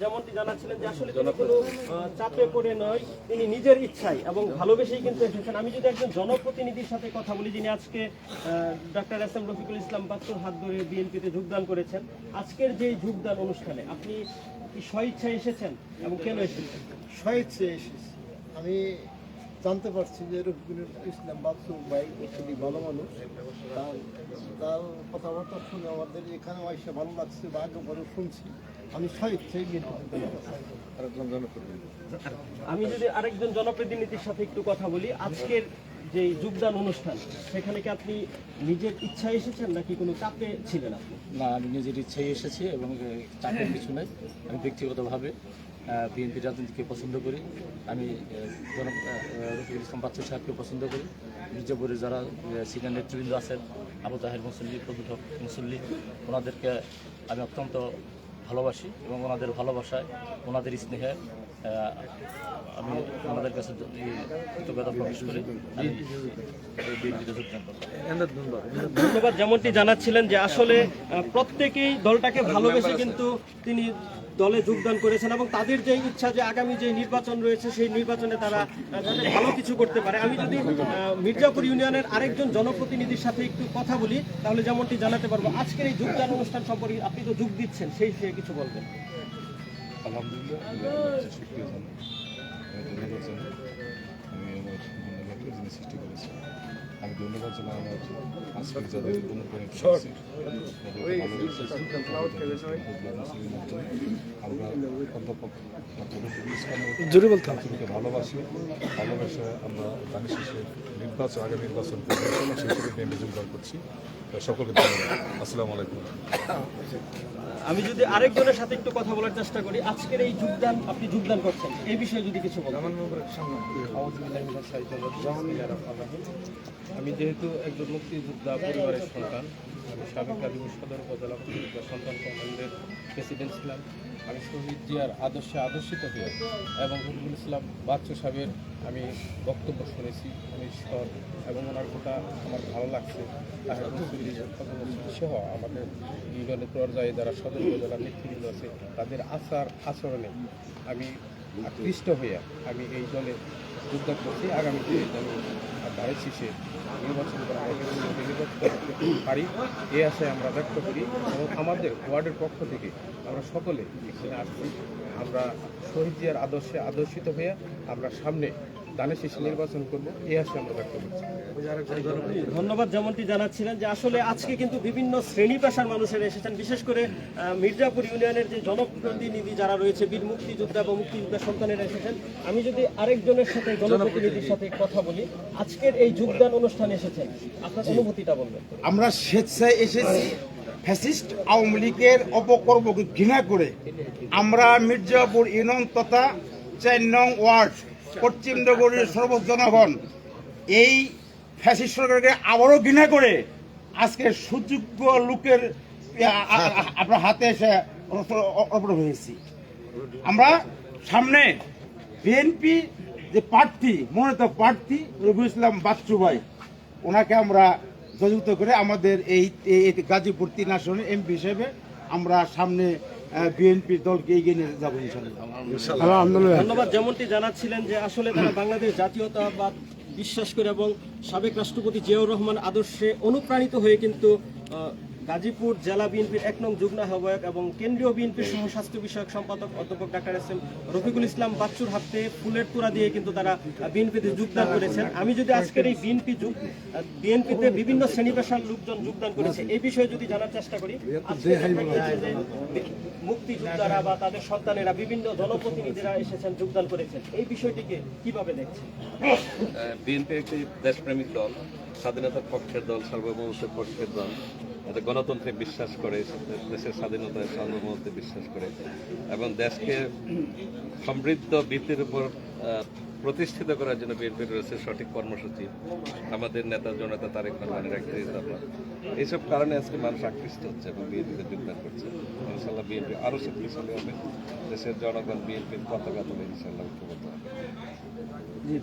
যেমনটি জানাচ্ছিলেন যে আসলে তিনি কোনো চাপে পড়ে নয়, তিনি নিজের ইচ্ছায় এবং ভালোবেসেই কিন্তু এসেছেন। আমি যদি একজন জনপ্রতিনিধির সাথে কথা বলি, যিনি আজকে doctor S M Rafiqul Islam বাচ্চুর হাত ধরে বিএনপিতে যোগদান করেছেন, আজকের যে যোগদান অনুষ্ঠানে আপনি কি স্বইচ্ছায় এসেছেন এবং কেন এসেছেন? স্বেচ্ছে এসেছি। আমি জানতে পারছি যে রফিকুল ইসলাম বাচ্চু ভাই খুবই ভালো মানুষ। তার কথাবার্তা শুনে আমাদের এখানে এসে ভালো লাগছে বা আগে শুনছি। আমি আমি যদি আরেকজন জনপ্রতিনিধির সাথে একটু কথা বলি আজকের যে যোগদান অনুষ্ঠান সেখানে কি আপনি নিজের ইচ্ছায় এসেছেন নাকি কোনো চাপে ছিলেন আপনি? না আমি নিজের ইচ্ছায় এসেছি এবং চাপের কিছু নাই। আমি ব্যক্তিগতভাবে বিএনপি রাজনীতিকে পছন্দ করি। আমি রফিকুল ইসলাম বাচ্চু সাহেবকে পছন্দ করি। মির্জাপুরের যারা সিনিয়র নেতৃবৃন্দ আছেন আবু তাহের মুসল্লি প্রবুদ্ধ মুসল্লি ওনাদেরকে আমি অত্যন্ত ভালোবাসি এবং ওনাদের ভালোবাসায় ওনাদের স্নেহে আমি ওনাদের কাছে কৃতজ্ঞতা প্রকাশ করি। ধন্যবাদ। যেমনটি জানাচ্ছিলেন যে আসলে প্রত্যেকেই দলটাকে ভালোবেসে কিন্তু তিনি দলে যোগদান করেছেন এবং তাদের যে ইচ্ছা যে আগামী যে নির্বাচন রয়েছে, সেই নির্বাচনে তারা ভালো কিছু করতে পারে। আমি যদি মির্জাপুর ইউনিয়নের আরেকজন জনপ্রতিনিধির সাথে একটু কথা বলি, তাহলে যেমনটি জানাতে পারব, আজকের এই যোগদান অনুষ্ঠান সম্পর্কে আপনি তো যোগ দিচ্ছেন, সেই বিষয়ে কিছু বলবেন। আলহামদুলিল্লাহ আমার যিনি সৃষ্টি করেছেন আমি ধন্যবাদ জানাই আমার আজকে যাদের অনুপ্রাণিত আমরা অধ্যাপক বলতে ভালোবাসি ভালোবাসে আমরা জানি শেষে নির্বাচন আগে নির্বাচন করব সেই হিসেবে যোগদান করছি। সকলকে ধন্যবাদ। আসসালামু আলাইকুম। আমি যদি আরেকজনের সাথে একটু কথা বলার চেষ্টা করি আজকের এই যোগদান আপনি যোগদান করছেন এই বিষয়ে যদি কিছু বলেন। আমি যেহেতু একজন মুক্তিযোদ্ধা পরিবারের সন্তান, আমি সাবেক গাজীপুর সদর উপজেলা সন্তান কমান্ডের প্রেসিডেন্ট ছিলাম। আমি শহীদ জিয়ার আদর্শে আদর্শিত হয়ে এবং রফিকুল ইসলাম বাচ্চু সাহেবের আমি বক্তব্য শুনেছি। আমি সৎ এবং ওনার কথা আমার ভালো লাগছে। সহ আমাদের ইউনিয়নের পর্যায়ে যারা সদর উপজেলার নেতৃবৃন্দ আছে, তাদের আচার আচরণে আমি আকৃষ্ট হইয়া আমি এই দলে যোগদান করছি। আগামী দিনে যেন ভারত শীষে নির্বাচন করা পারি এই আশায় আমরা ব্যক্ত করি এবং আমাদের ওয়ার্ডের পক্ষ থেকে আমরা সকলে এখানে আসছি। আমরা শহীদ জিয়ার আদর্শে আদর্শিত হয়ে আমরা সামনে শীষে নির্বাচন করব এই আমরা ব্যক্ত করছি। ধন্যবাদ যেমনটি জানাচ্ছিলেন যে আসলে আজকে কিন্তু বিভিন্ন শ্রেণি পেশার মানুষেরা এসেছেন বিশেষ করে মির্জাপুর ইউনিয়নের যে জনপ্রতিনিধি যারা রয়েছে বীর মুক্তিযোদ্ধা এবং মুক্তিযোদ্ধা সন্তানেরা এসেছেন আমি যদি আরেকজনের সাথে জনপ্রতিনিধির সাথে কথা বলি আজকের এই যোগদান অনুষ্ঠানে এসেছেন আপনার অনুভূতিটা বলবেন। আমরা স্বেচ্ছায় এসেছি ফ্যাসিস্ট আওয়ামী লীগের অপকর্মকে ঘৃণা করে আমরা মির্জাপুর ইউনিয়ন তথা চার নং ওয়ার্ড পশ্চিম নগরীর জনগণ এই ফ্যাসিস্ট সরকারকে আবারও ঘৃণা করে আজকে সুযোগ্য লোকের আপনার হাতে এসে অর্পণ হয়েছি আমরা সামনে বিএনপি যে প্রার্থী, মনোনীত প্রার্থী রবিউল ইসলাম বাচ্চু ভাই ওনাকে আমরা জয়যুক্ত করে আমাদের এই গাজীপুর তিন আসনের এমপি হিসেবে আমরা সামনে বিএনপি দলকে এগিয়ে নিয়ে যাব ইনশাল্লাহ ধন্যবাদ যেমনটি জানাচ্ছিলেন যে আসলে তারা বাংলাদেশ জাতীয়তাবাদ বিশ্বাস করে এবং সাবেক রাষ্ট্রপতি জিয়াউর রহমান আদর্শে অনুপ্রাণিত হয়ে কিন্তু আহ, গাজীপুর জেলা বিএনপির এক নং যুগ্ম আহ্বায়ক এবং কেন্দ্রীয় বিএনপির সহ স্বাস্থ্য বিষয়ক সম্পাদক অধ্যাপক doctor S M Rafiqul Islam বাচ্চুর হাতে ফুলের তোড়া দিয়ে কিন্তু তারা বিএনপিতে যোগদান করেছেন। আমি যদি আজকের এই বিএনপি যুগ বিএনপিতে বিভিন্ন শ্রেণি পেশার লোকজন যোগদান করেছে এই বিষয়ে যদি জানার চেষ্টা করি মুক্তিযোদ্ধারা বা তাদের সন্তানেরা বিভিন্ন জনপ্রতিনিধিরা এসেছেন যোগদান করেছেন। এই বিষয়টিকে কীভাবে দেখছেন? বিএনপি একটি দেশপ্রেমিক দল স্বাধীনতার পক্ষের দল সার্বভৌমত্বের পক্ষের দল। গণতন্ত্রে বিশ্বাস করে, দেশের স্বাধীনতায় সার্বভৌমত্বে বিশ্বাস করে এবং দেশকে সমৃদ্ধ ভিত্তির উপর প্রতিষ্ঠিত করার জন্য বিএনপির রয়েছে সঠিক কর্মসূচি। আমাদের নেতা জনতা তারেক রহমানের একত্রিশ দফা। এইসব কারণে আজকে মানুষ আকৃষ্ট হচ্ছে এবং বিএনপিতে যোগদান করছে। ইনশাল্লাহ বিএনপি আরও শক্তিশালী হবে। দেশের জনগণ বিএনপির পতাকা তুলে ইনশাল্লাহ ঐক্যবদ্ধ হবে।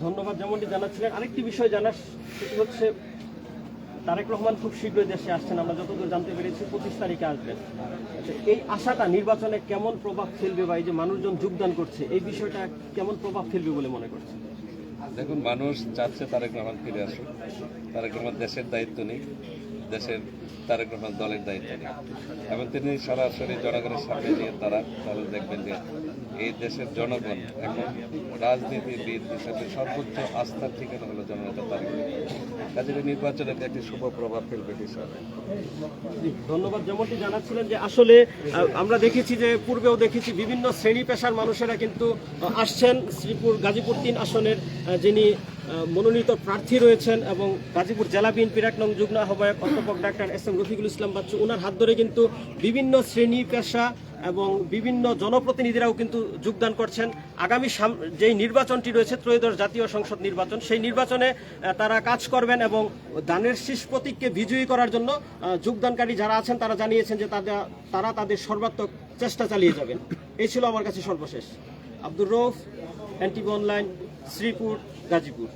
ধন্যবাদ। যেমনটি জানাচ্ছিলেন, আরেকটি বিষয় জানার সেটি হচ্ছে তারেক রহমান খুব শীঘ্রই দেশে আসছেন আমরা যতদূর জানতে পেরেছি পঁচিশ তারিখে আসবেন। আচ্ছা, এই আশাটা নির্বাচনে কেমন প্রভাব ফেলবে বা এই যে মানুষজন যোগদান করছে এই বিষয়টা কেমন প্রভাব ফেলবে বলে মনে করছে দেখুন মানুষ চাচ্ছে তারেক রহমান ফিরে আসুক। তারেক রহমান দেশের দায়িত্ব নেই দেশের তারেক রহমান দলের দায়িত্ব নেই এবং তিনি সরাসরি জনগণের সামনে নিয়ে তারা তাহলে দেখবেন যে এই দেশের জনগণ এখন রাজনীতিবিদ হিসেবে সর্বোচ্চ আস্থার ঠিকানা হলো জননেতা তারেক এই নির্বাচনে একটি শুভ প্রভাব ফেলবে জি, ধন্যবাদ। যেমনটি জানাচ্ছিলেন যে আসলে আমরা দেখেছি যে পূর্বেও দেখেছি বিভিন্ন শ্রেণি পেশার মানুষেরা কিন্তু আসছেন। শ্রীপুর গাজীপুর তিন আসনের যিনি মনোনীত প্রার্থী রয়েছেন এবং গাজীপুর জেলা বিএনপির এক নং যুগ্ম আহ্বায়ক অধ্যাপক doctor S M Rafiqul Islam Bachchu ওনার হাত ধরে কিন্তু বিভিন্ন শ্রেণি, পেশা এবং বিভিন্ন জনপ্রতিনিধিরাও কিন্তু যোগদান করছেন। আগামী যেই নির্বাচনটি রয়েছে, ত্রয়োদশ জাতীয় সংসদ নির্বাচন, সেই নির্বাচনে তারা কাজ করবেন এবং দানের শীষ প্রতীককে বিজয়ী করার জন্য যোগদানকারী যারা আছেন, তারা জানিয়েছেন যে তাদের, তারা তাদের সর্বাত্মক চেষ্টা চালিয়ে যাবেন। এই ছিল আমার কাছে সর্বশেষ। Abdur Rauf NTV online, Sreepur, Gazipur.